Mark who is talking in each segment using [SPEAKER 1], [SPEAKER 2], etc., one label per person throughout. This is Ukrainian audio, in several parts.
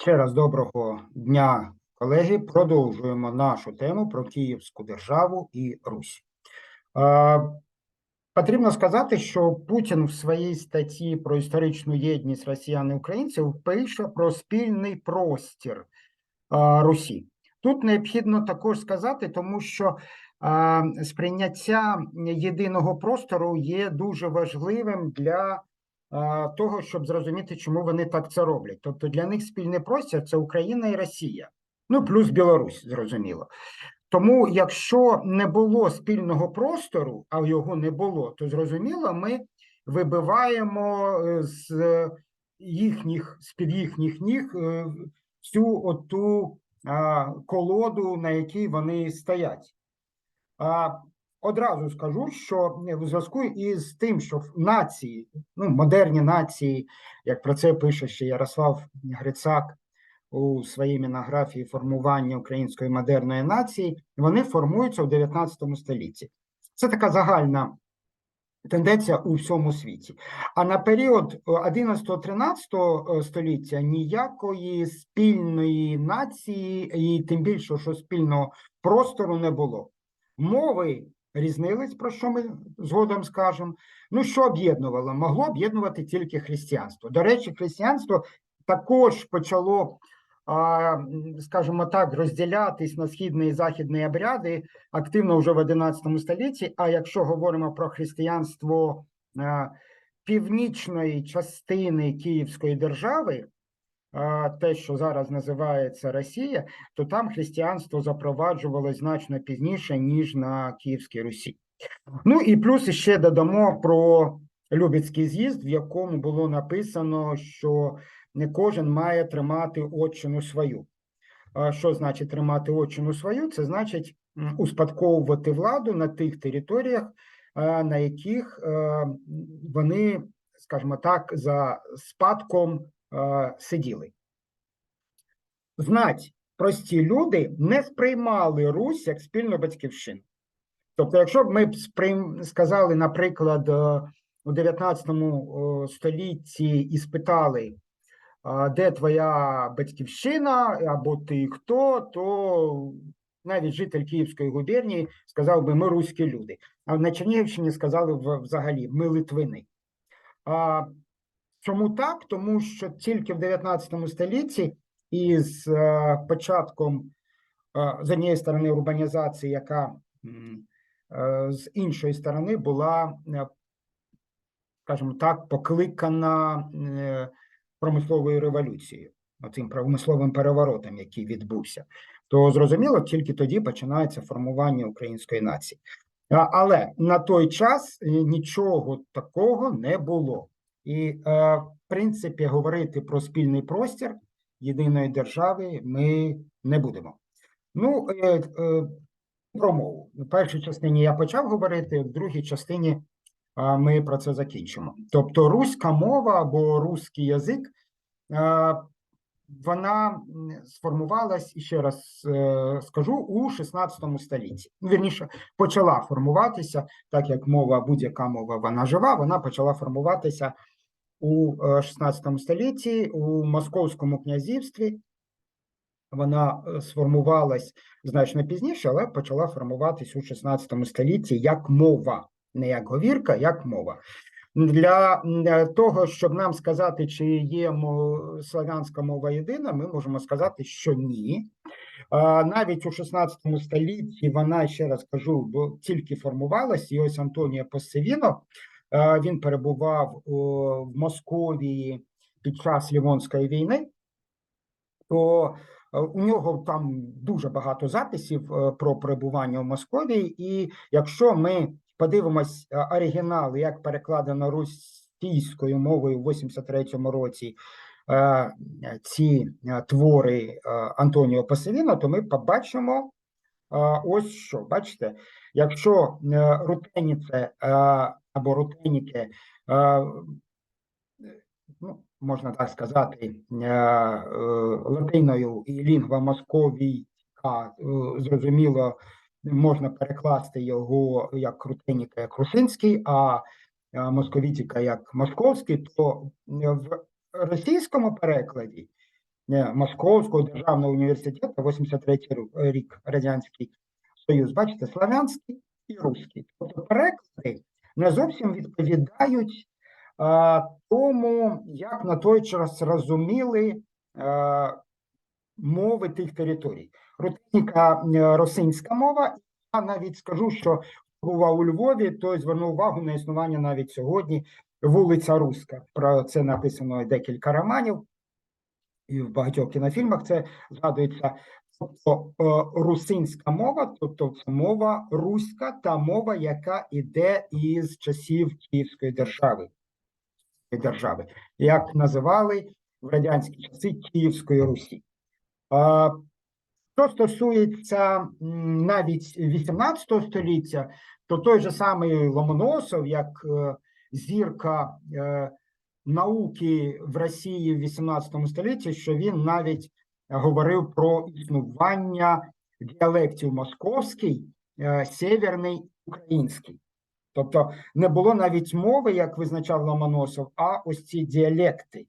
[SPEAKER 1] Ще раз доброго дня, колеги. Продовжуємо нашу тему про Київську державу і Русь. Потрібно сказати, що Путін в своїй статті про історичну єдність росіян і українців пише про спільний простір Русі. Тут необхідно також сказати, тому що сприйняття єдиного простору є дуже важливим для того, щоб зрозуміти, чому вони так це роблять. Тобто для них спільний простір це Україна і Росія, ну плюс Білорусь, зрозуміло. Тому, якщо не було спільного простору, а його не було, то зрозуміло, ми вибиваємо е, з їхніх з-під їхніх ніг е, всю оту колоду, на якій вони стоять. Одразу скажу, що в зв'язку із тим, що нації, ну модерні нації, як про це пише ще Ярослав Грицак у своїй монографії формування української модерної нації, вони формуються в 19 столітті. Це така загальна тенденція у всьому світі. А на період 11-13 століття ніякої спільної нації, і тим більше, що спільного простору не було. Мови різнились, про що ми згодом скажемо. Ну, що об'єднувало? Могло об'єднувати тільки християнство. До речі, християнство також почало, скажімо так, розділятись на східні і західні обряди активно вже в 11 столітті. А якщо говоримо про християнство північної частини Київської держави, те, що зараз називається Росія, то там християнство запроваджувалось значно пізніше, ніж на Київській Русі. Ну і плюс ще додамо про Любецький з'їзд, в якому було написано, що не кожен має тримати отчину свою. Що значить тримати отчину свою? Це значить успадковувати владу на тих територіях, на яких вони, скажімо так, за спадком сиділи. Знать, прості люди не сприймали Русь як спільну батьківщину. Тобто, якщо б ми сприйм... сказали, наприклад, у 19 столітті і спитали, де твоя батьківщина, або ти хто, то навіть житель Київської губернії сказав би, ми руські люди. А на Чернігівщині сказали взагалі ми литвини. Чому так? Тому що тільки в 19 столітті із е, початком е, з однієї сторони урбанізації, яка е, з іншої сторони була, скажімо так, покликана промисловою революцією, цим промисловим переворотом, який відбувся, то зрозуміло, тільки тоді починається формування української нації. Але на той час нічого такого не було. І, в принципі, говорити про спільний простір єдиної держави ми не будемо. Ну, е, е, про мову. В першій частині я почав говорити, в другій частині ми про це закінчимо. Тобто, руська мова або русський язик, вона сформувалась, і ще раз е, скажу, у 16 столітті. Вірніше, почала формуватися, так як мова, будь-яка мова, вона жива, вона почала формуватися у 16 столітті у Московському князівстві. Вона сформувалась значно пізніше, але почала формуватись у 16 столітті як мова, не як говірка, як мова. Для того, щоб нам сказати, чи є славянська мова єдина, ми можемо сказати, що ні. Навіть у 16 столітті вона, ще раз кажу, тільки формувалась, і ось Антонія Посевіно він перебував в Московії під час Лівонської війни, то у нього там дуже багато записів про перебування в Московії, і якщо ми подивимось оригінал, як перекладено російською мовою в 83-му році ці твори Антоніо Пасевіно, то ми побачимо ось що. Бачите, якщо рутеніце або рутеніки, ну, можна так сказати, латиною і лінгва московійка, зрозуміло, можна перекласти його як рутеніка, як русинський, а московітіка як московський, то в російському перекладі е, Московського державного університету, 83 ру- рік Радянський Союз, бачите, славянський і руський. Тобто переклади не зовсім відповідають а, тому, як на той час розуміли а, мови тих територій. Рутинська е, росинська мова, я навіть скажу, що бував у Львові, той звернув увагу на існування навіть сьогодні вулиця Руська. Про це написано декілька романів, і в багатьох кінофільмах це згадується. Тобто е, русинська мова, тобто мова руська, та мова, яка іде із часів Київської держави, держави, як називали в радянські часи Київської Русі. Що стосується навіть 18 століття, то той же самий Ломоносов, як е, зірка е, науки в Росії в 18 столітті, що він навіть говорив про існування діалектів московський, е, сєвєрний, український. Тобто не було навіть мови, як визначав Ломоносов, а ось ці діалекти.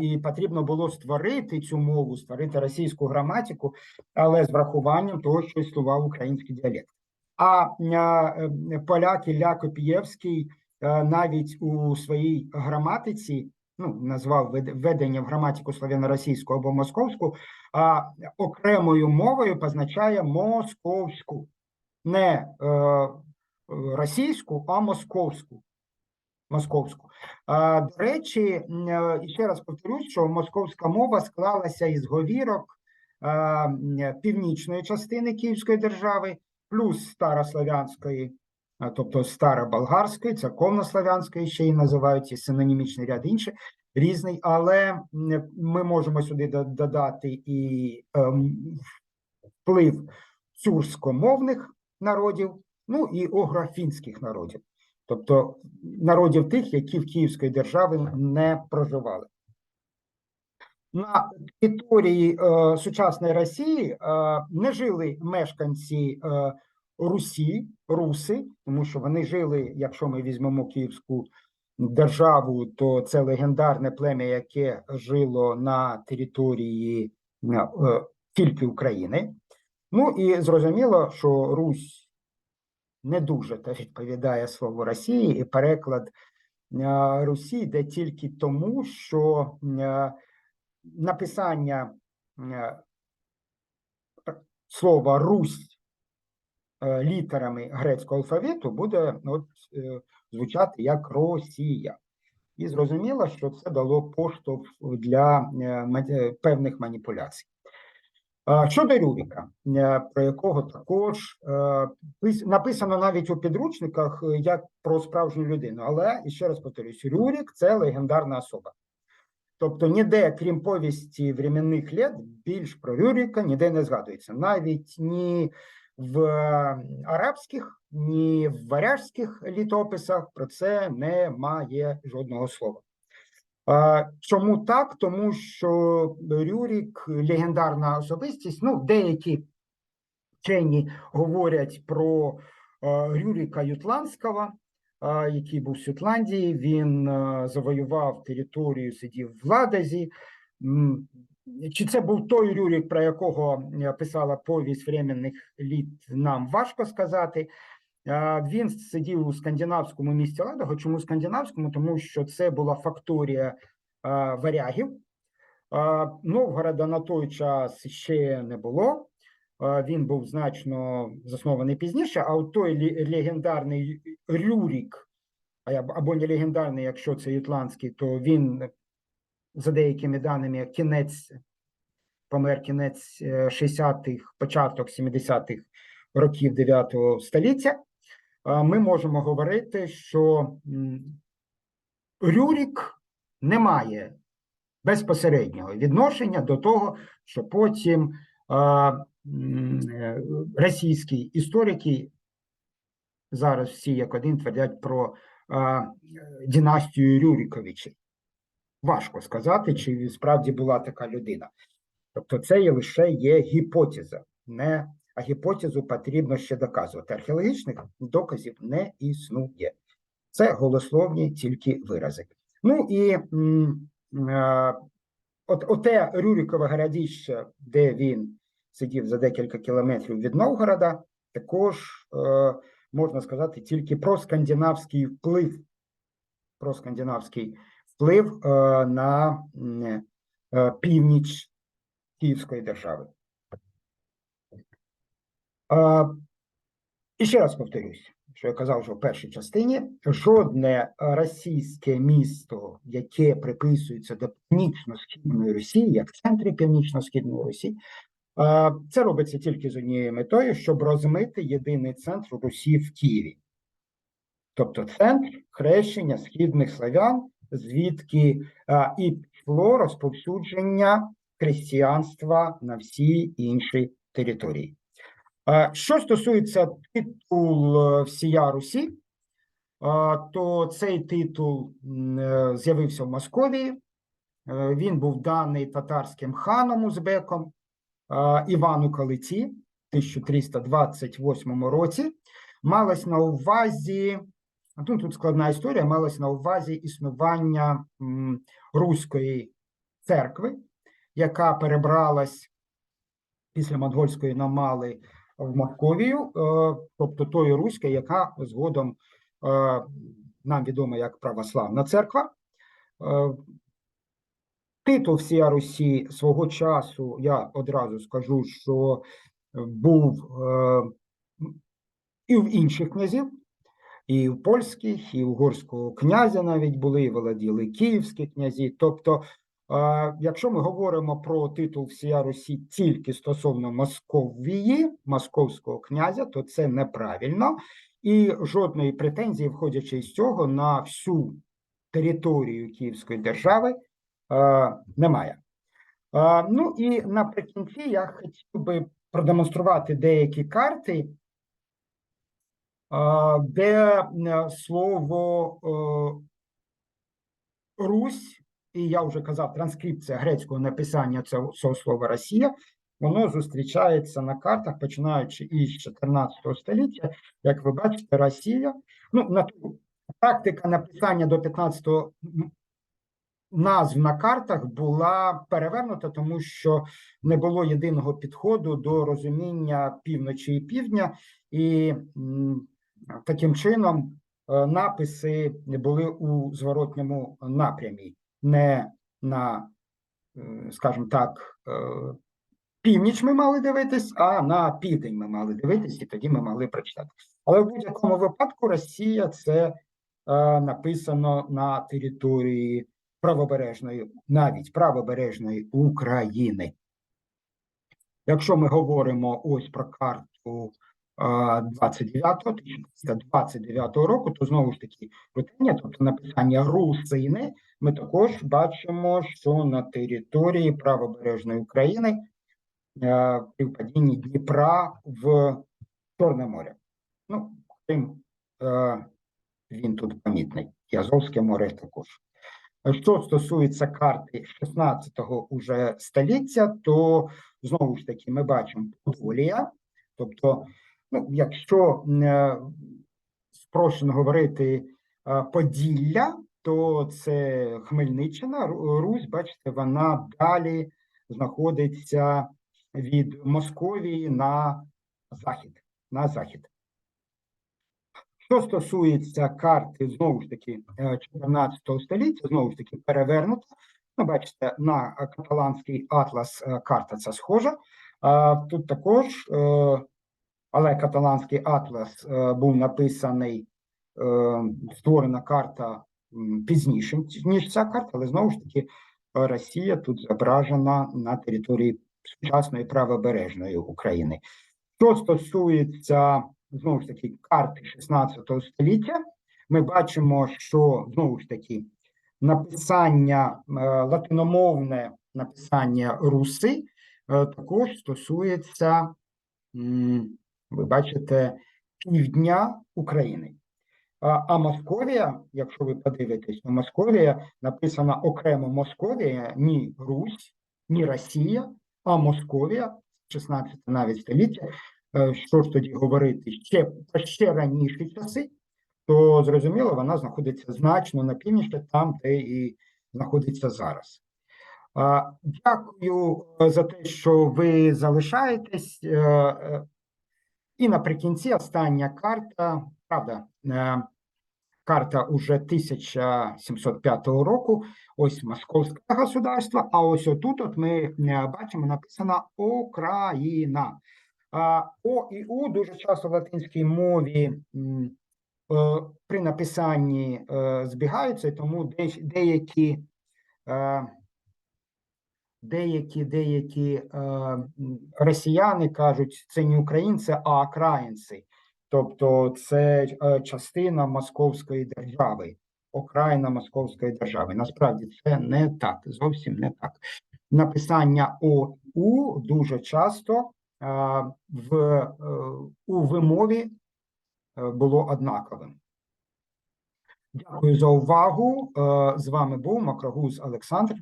[SPEAKER 1] І потрібно було створити цю мову, створити російську граматику, але з врахуванням того, що існував український діалект. А а, е, поляк Ілля Копієвський е, навіть у своїй граматиці ну, назвав вед- введення в граматику славяно-російську або московську, а окремою мовою позначає московську, не е, російську, а московську. Московську. А, До речі, е, ще раз повторюсь, що московська мова склалася із говірок північної частини Київської держави, плюс старослов'янської, тобто староболгарської, церковнослов'янської, ще й називають і синонімічний ряд інших різний, але ми можемо сюди додати і ем, вплив тюркськомовних народів, ну і ографінських народів тобто народів тих, які в Київської держави не проживали. На території е, сучасної Росії е, не жили мешканці е, Русі, руси, тому що вони жили, якщо ми візьмемо Київську державу, то це легендарне плем'я, яке жило на території е, тільки України. Ну і зрозуміло, що Русь не дуже та відповідає слову Росії, і переклад е, Русі йде тільки тому, що е, написання слова Русь літерами грецького алфавіту буде от, е, звучати як Росія. І зрозуміло, що це дало поштовх для е, е, певних маніпуляцій. Щодо Рюріка, е, про якого також е, написано навіть у підручниках е, як про справжню людину, але ще раз повторюсь, Рюрік це легендарна особа. Тобто ніде, крім повісті временних літ, більш про Рюріка ніде не згадується. Навіть ні в арабських, ні в варяжських літописах про це немає жодного слова. Чому так? Тому що Рюрік легендарна особистість. Ну, деякі вчені говорять про Рюріка Ютландського, який був з Ютландії. Він завоював територію, сидів в Ладозі. Чи це був той Рюрік, про якого е, писала повість временних літ, нам важко сказати. Е, Він сидів у скандинавському місті Ладого. Чому скандинавському? Тому що це була факторія е, варягів. Новгорода на той час ще не було. Він був значно заснований пізніше, а от той легендарний Рюрік, або не легендарний, якщо це ютландський, то він, за деякими даними, кінець, помер кінець е, 60-х, початок 70-х років 9 століття. Е, Ми можемо говорити, що Рюрік не має безпосереднього відношення до того, що потім е, російські історики зараз всі як один твердять про династію Рюріковичів. Важко сказати, чи справді була така людина. Тобто, це лише є гіпотеза, не, а гіпотезу потрібно ще доказувати. Археологічних доказів не існує. Це голословні тільки вирази. Ну і е, от, оте Рюрикове городище, де він сидів за декілька кілометрів від Новгорода, також е, можна сказати тільки про скандинавський вплив, про скандинавський вплив е, на е, північ Київської держави. Е, і ще раз повторюсь, що я казав вже в першій частині: жодне російське місто, яке приписується до північно-східної Росії, як в центрі північно-східної Росії, це робиться тільки з однією метою, щоб розмити єдиний центр Русі в Києві. Тобто центр хрещення східних славян, звідки е, і пішло розповсюдження християнства на всі інші території. Е, Що стосується титул е, всія Русі, е, то цей титул е, з'явився в Московії. Е, Він був даний татарським ханом Узбеком Івану Калиці в 1328 році. Малась на увазі, а тут, складна історія, малась на увазі існування руської церкви, яка перебралась після монгольської намали в Московію, е, тобто тої руської, яка згодом е, нам відома як православна церква. Е, Титул всія Русі свого часу, я одразу скажу, що був і в інших князів, і в польських, і угорського князя навіть були, і володіли київські князі. Тобто, якщо ми говоримо про титул всія Русі тільки стосовно Московії, московського князя, то це неправильно, і жодної претензії, входячи з цього, на всю територію Київської держави немає. Ну і наприкінці я хотів би продемонструвати деякі карти, де е, слово е, Русь, і я вже казав, транскрипція грецького написання цього, слова Росія, воно зустрічається на картах, починаючи із 14 століття. Як ви бачите, Росія, ну, на практика написання до 15-го назв на картах була перевернута, тому що не було єдиного підходу до розуміння півночі і півдня, і таким чином е, написи були у зворотньому напрямі, не на, е, скажімо так, е, північ ми мали дивитись, а на південь ми мали дивитись, і тоді ми могли прочитати. Але в будь-якому випадку Росія це написано на території правобережної, навіть правобережної України. Якщо ми говоримо ось про карту 29-го, 1929 року, то знову ж таки питання, тобто написання русини, ми також бачимо, що на території правобережної України е, при впадінні Дніпра в Чорне море. Ну, Крим, е, він тут помітний, і Азовське море також. Що стосується карти 16-го уже століття, то знову ж таки ми бачимо Подолія. Тобто, ну, якщо е, спрощено говорити е, Поділля, то це Хмельниччина, Русь, бачите, вона далі знаходиться від Московії на захід. На захід. Що стосується карти, знову ж таки, е, 14 століття, знову ж таки, перевернута. Ну, бачите, на е, каталанський атлас е, карта ця схожа. Тут також, е, але каталанський атлас е, був написаний, е, створена карта пізніше, ніж ця карта, але знову ж таки, е, Росія тут зображена на території сучасної правобережної України. Що стосується знову ж таки карти 16 століття, ми бачимо, що знову ж таки написання латиномовне написання руси також стосується, ви бачите, півдня України. А, а Московія, якщо ви подивитесь, то Московія написана окремо Московія, ні Русь, ні Росія, а Московія, 16 навіть століття. Е, Що ж тоді говорити ще ще раніші часи, то зрозуміло, вона знаходиться значно на північі, там, де і знаходиться зараз. Дякую е, за те, що ви залишаєтесь. І наприкінці остання карта, правда, е, карта уже 1705 року. Ось Московське государство, а ось отут от ми е, бачимо написано Україна. А О і У дуже часто в латинській мові е, при написанні збігаються, тому деякі, деякі, деякі е, росіяни кажуть, це не українці, а окраїнці. Тобто це е, частина Московської держави, окраїна Московської держави. Насправді це не так, зовсім не так. Написання ОУ дуже часто а, в, е, у вимові е, було однаковим. Дякую за увагу. Е, З вами був Макрогуз Олександр,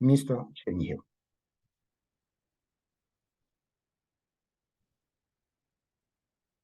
[SPEAKER 1] місто Чернігів.